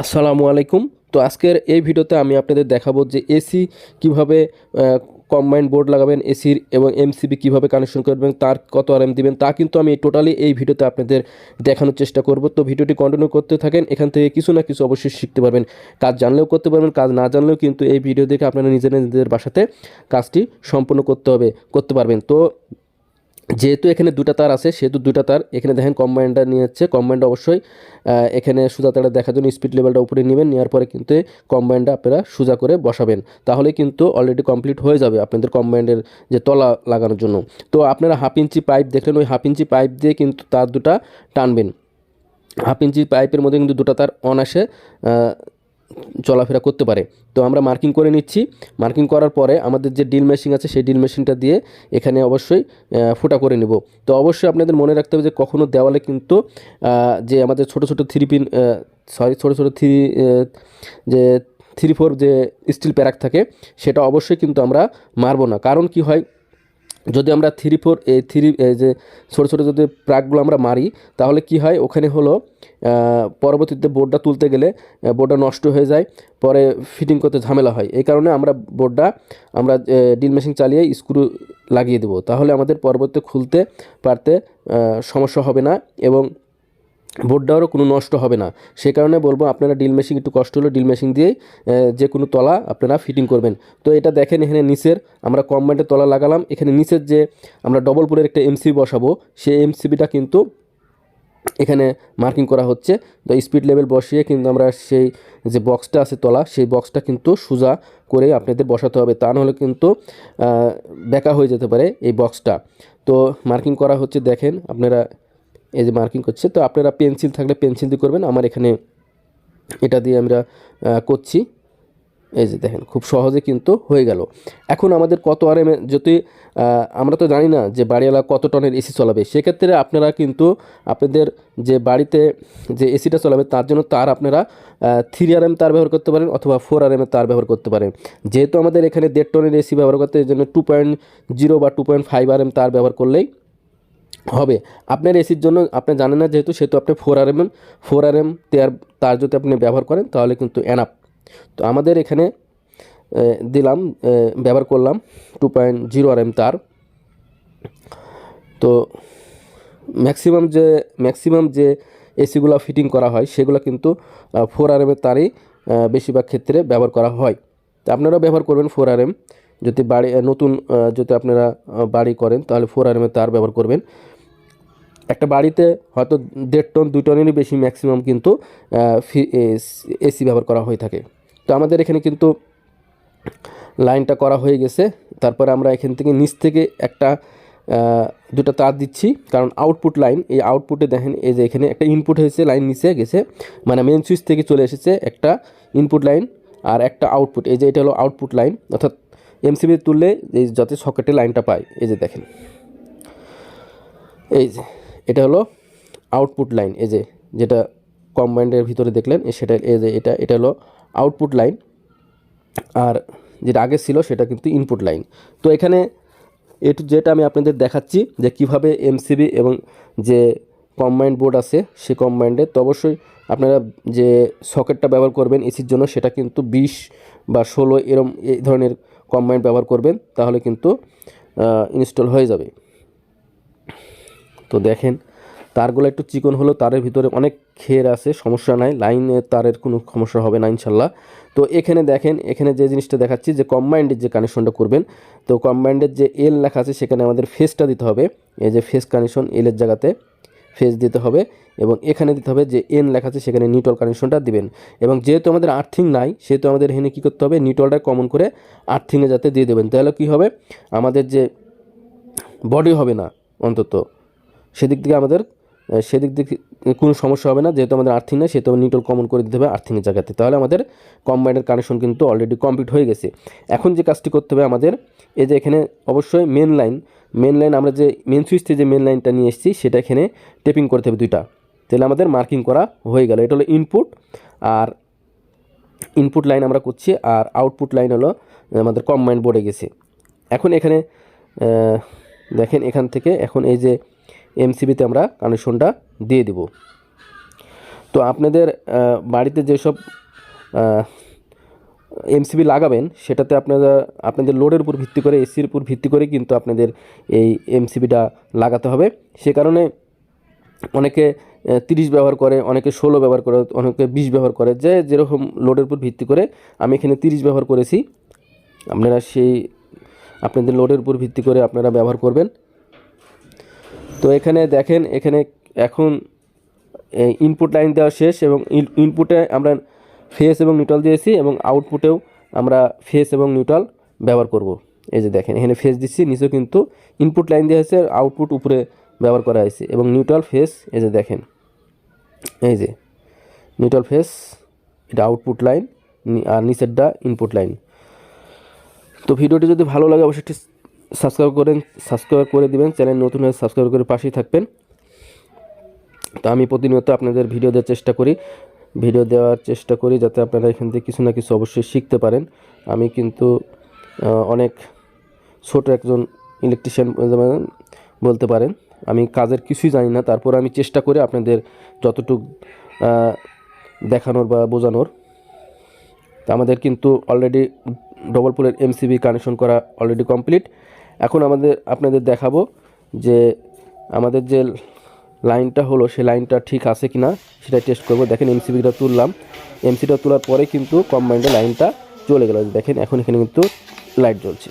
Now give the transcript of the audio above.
আসসালামু আলাইকুম। তো আজকের এই ভিডিওতে আমি আপনাদের দেখাবো যে এসি কীভাবে কম্বাইন্ড বোর্ড লাগাবেন এসির এবং এমসিবি কীভাবে কানেকশন করবেন, তার কত আর এম দিবেন, তা কিন্তু আমি টোটালি এই ভিডিওতে আপনাদের দেখানোর চেষ্টা করব। তো ভিডিওটি কন্টিনিউ করতে থাকেন, এখান থেকে কিছু না কিছু অবশ্যই শিখতে পারবেন। কাজ জানলেও করতে পারবেন, কাজ না জানলেও কিন্তু এই ভিডিও দেখে আপনারা নিজেরা নিজেদের বাসাতে কাজটি সম্পূর্ণ করতে হবে, করতে পারবেন। তো যেহেতু এখানে দুটা তার আছে, সেহেতু দুটা তার। এখানে দেখেন কম্বাইন্ডার নিয়ে যাচ্ছে কম্বাইন্ডটা অবশ্যই এখানে সোজা তারা দেখার জন্য স্পিড লেভেলটা উপরে নেবেন, নেওয়ার পরে কিন্তু কম্বাইন্ডটা আপনারা সোজা করে বসাবেন। তাহলে কিন্তু অলরেডি কমপ্লিট হয়ে যাবে আপনাদের কম্বাইন্ডের যে তলা লাগানোর জন্য। তো আপনারা হাফ ইঞ্চি পাইপ দেখলেন, ওই হাফ ইঞ্চি পাইপ দিয়ে কিন্তু তার দুটা টানবেন। হাফ ইঞ্চি পাইপের মধ্যে কিন্তু দুটো তার অনাসে চলাফেরা করতে পারে। তো আমরা মার্কিং করে নিচ্ছি। মার্কিং করার পরে আমাদের যে ডিল মেশিন আছে, সেই ডিল মেশিনটা দিয়ে এখানে অবশ্যই ফুটা করে নেব। তো অবশ্যই আপনাদের মনে রাখতে হবে যে কখনও দেওয়ালে কিন্তু যে আমাদের ছোট ছোট থ্রি পিন সরি ছোটো ছোটো থ্রি যে থ্রি ফোর যে স্টিল প্যারাক থাকে, সেটা অবশ্যই কিন্তু আমরা মারবো না। কারণ কি হয় যদি আমরা থ্রি ফোর থ্রি যে ছোটো ছোটো যদি প্রাকগুলো আমরা মারি, তাহলে কি হয়? ওখানে হলো পরবর্তীতে বোর্ডটা তুলতে গেলে বোর্ডটা নষ্ট হয়ে যায়, পরে ফিটিং করতে ঝামেলা হয়। এই কারণে আমরা বোর্ডটা আমরা ডিল মেশিন চালিয়ে স্ক্রু লাগিয়ে দেবো। তাহলে আমাদের পরবর্তী খুলতে পারতে সমস্যা হবে না এবং বোর্ডটারও কোনো নষ্ট হবে না। সে কারণে বলব আপনারা ডিল মেশিন একটু কষ্ট হলে ডিল মেশিন দিয়েই আহ, যে কোনো তলা আপনারা ফিটিং করবেন। তো এটা দেখেন এখানে নিচের আমরা কম্বাইন্ডের তলা লাগালাম। এখানে নিচের যে আমরা ডবল পুরের একটা এমসিবি বসাবো সেই এমসিবিটা কিন্তু এখানে মার্কিং করা হচ্ছে। তো স্পিড লেভেল বসিয়ে কিন্তু আমরা সেই যে বক্সটা আছে তলা সেই বক্সটা কিন্তু সোজা করে আপনাদের বসাতে হবে। তা নাহলে কিন্তু বেঁকা হয়ে যেতে পারে এই বক্সটা তো মার্কিং করা হচ্ছে দেখেন আপনারা এই যে মার্কিং করছে, তো আপনারা পেন্সিল থাকলে পেন্সিল দিয়ে করবেন। আমার এখানে এটা দিয়ে আমরা করছি। এই যে দেখেন, খুব সহজে কিন্তু হয়ে গেল। এখন আমাদের কত আর এম যদি আমরা তো জানি না যে বাড়িওয়ালা কত টনের এসি চলাবে, সেক্ষেত্রে আপনারা কিন্তু আপনাদের যে বাড়িতে যে এসিটা চলাবে, তার জন্য তার আপনারা থ্রি আর এম তার ব্যবহার করতে পারেন অথবা ফোর আর এম তার ব্যবহার করতে পারেন। যেহেতু আমাদের এখানে দেড় টনের এসি ব্যবহার করতে এই জন্য টু পয়েন্ট জিরো বা two point five R M তার ব্যবহার করলেই হবে। আপনার এসির জন্য, আপনি জানেন না যেহেতু, সেহেতু আপনি four R M four R M তার তার যদি আপনি ব্যবহার করেন, তাহলে কিন্তু এনাপ তো আমাদের এখানে দিলাম ব্যবহার করলাম two point zero R M তার। তো ম্যাক্সিমাম যে ম্যাক্সিমাম যে এসিগুলো ফিটিং করা হয়, সেগুলো কিন্তু ফোর আর এমের তারই বেশিরভাগ ক্ষেত্রে ব্যবহার করা হয়। তো আপনারাও ব্যবহার করবেন ফোর আর এম যদি বাড়ি, নতুন যদি আপনারা বাড়ি করেন, তাহলে ফোর আর এমের তার ব্যবহার করবেন। একটা বাড়িতে হয়তো দেড় টন, দুই টনেরই বেশি ম্যাক্সিমাম কিন্তু এসি ব্যবহার করা হয়ে থাকে। তো আমাদের এখানে কিন্তু লাইনটা করা হয়ে গেছে। তারপরে আমরা এখান থেকে নিচ থেকে একটা দুটো তার দিচ্ছি। কারণ আউটপুট লাইন এই আউটপুটে দেখেন, এই যে এখানে একটা ইনপুট হয়েছে লাইন নিচে গেছে। মানে মেন সুইচ থেকে চলে এসেছে একটা ইনপুট লাইন আর একটা আউটপুট এই যে এটা হলো আউটপুট লাইন অর্থাৎ এমসিবি তুললে এই যাতে সকেটে লাইনটা পায়। এই যে দেখেন। এই যে। এটা হলো আউটপুট লাইন এই যে যেটা কম্বাইন্ডের ভিতরে দেখলেন সেটা, এই যে এটা এটা হলো আউটপুট লাইন আর যেটা আগে ছিল সেটা কিন্তু ইনপুট লাইন তো এখানে এটু যেটা আমি আপনাদের দেখাচ্ছি যে কীভাবে এমসিবি এবং যে কম্বাইন্ড বোর্ড আছে, সে কম্বাইন্ডে তো অবশ্যই আপনারা যে সকেটটা ব্যবহার করবেন এসির জন্য, সেটা কিন্তু বিশ বা ষোলো এরম এই ধরনের কম্বাইন্ড ব্যবহার করবেন, তাহলে কিন্তু ইনস্টল হয়ে যাবে। তো দেখেন, তারগুলো একটু চিকন হলো তারের ভিতরে অনেক খের আছে, সমস্যা নাই লাইনের তারের কোনো সমস্যা হবে না ইনশাল্লাহ। তো এখানে দেখেন, এখানে যে জিনিসটা দেখাচ্ছি, যে কম্বাইন্ডের যে কানেকশনটা করবেন, তো কম্বাইন্ডের যে এল লেখা আছে, সেখানে আমাদের ফেসটা দিতে হবে। এই যে ফেস কানেকশন এলের জায়গাতে ফেস দিতে হবে এবং এখানে দিতে হবে যে এন লেখা আছে, সেখানে নিউট্রাল কানেকশনটা দিবেন। এবং যেহেতু আমাদের আর্থিং নাই, সেহেতু আমাদের এখানে কী করতে হবে? নিউট্রালটা কমন করে আর্থিংয়ে যাতে দিয়ে দেবেন। তাহলে কী হবে? আমাদের যে বডি হবে না, অন্তত। সেদিক থেকে আমাদের সেদিক থেকে কোনো সমস্যা হবে না, যেহেতু আমাদের আর্থিং না সেহেতু নিউট্রাল কমন করে দিতে হবে আর্থিংয়ের জায়গাতে। তাহলে আমাদের কম্বাইনের কানেকশন কিন্তু অলরেডি কমপ্লিট হয়ে গেছে। এখন যে কাজটি করতে হবে আমাদের, এই যে এখানে অবশ্যই মেন লাইন মেন লাইন আমরা যে মেন সুইচ থেকে যে মেন লাইনটা নিয়ে এসেছি, সেটা এখানে টেপিং করতে হবে দুইটা। তাহলে আমাদের মার্কিং করা হয়ে গেল। এটা হলো ইনপুট আর ইনপুট লাইন আমরা করছি আর আউটপুট লাইন হলো আমাদের কম্বাইন্ড বোর্ডে গেছে। এখন এখানে দেখেন এখান থেকে, এখন এই যে এমসিবিতে আমরা কানেকশনটা দিয়ে দিব। তো আপনাদের বাড়িতে যেসব এমসিবি লাগাবেন, সেটাতে আপনারা, আপনাদের লোডের উপর ভিত্তি করে, এসির উপর ভিত্তি করে কিন্তু আপনাদের এই এমসিবিটা লাগাতে হবে। সে কারণে অনেকে তিরিশ ব্যবহার করে, অনেকে ষোলো ব্যবহার করে, অনেকে বিশ ব্যবহার করে, যে যেরকম লোডের উপর ভিত্তি করে আমি এখানে তিরিশ ব্যবহার করেছি, আপনারা সেই, আপনাদের লোডের উপর ভিত্তি করে আপনারা ব্যবহার করবেন। তো এখানে দেখেন, এখানে এখন ইনপুট লাইন দেওয়া শেষ এবং ইনপুটে আমরা ফেস এবং নিউট্রাল দিয়েছি এবং আউটপুটেও আমরা ফেস এবং নিউট্রাল ব্যবহার করব। এই যে দেখেন, এখানে ফেস দিচ্ছি, নিচেও কিন্তু ইনপুট লাইন দেওয়া হয়েছে আউটপুট উপরে ব্যবহার করা হয়েছে এবং নিউট্রাল ফেস এই যে দেখেন, এই যে নিউট্রাল ফেস এটা আউটপুট লাইন আর নিচেরটা ইনপুট লাইন তো ভিডিওটি যদি ভালো লাগে, অবশ্যই সাবস্ক্রাইব করেন, সাবস্ক্রাইব করে দিবেন, চ্যানেল নতুন হয়ে সাবস্ক্রাইব করে পাশেই থাকবেন। তো আমি প্রতিনিয়ত আপনাদের ভিডিও দেওয়ার চেষ্টা করি, ভিডিও দেওয়ার চেষ্টা করি যাতে আপনারা এখান থেকে কিছু না কিছু অবশ্যই শিখতে পারেন। আমি কিন্তু অনেক ছোট একজন ইলেকট্রিশিয়ান বলতে পারেন। আমি কাজের কিছুই জানি না, তারপর আমি চেষ্টা করি আপনাদের যতটুকু দেখানোর বা বোঝানোর। তো আমাদের কিন্তু অলরেডি ডবল পোলের এমসিবি কানেকশন করা অলরেডি কমপ্লিট এখন আমাদের, আপনাদের দেখাবো যে আমাদের যে লাইনটা হলো সেই লাইনটা ঠিক আছে কি না সেটা টেস্ট করব। দেখেন এমসিবিটা তুললাম। এমসিটা তোলার পরে কিন্তু কম্বাইন্ডে লাইনটা চলে গেল। দেখেন এখন এখানে কিন্তু লাইট জ্বলছে।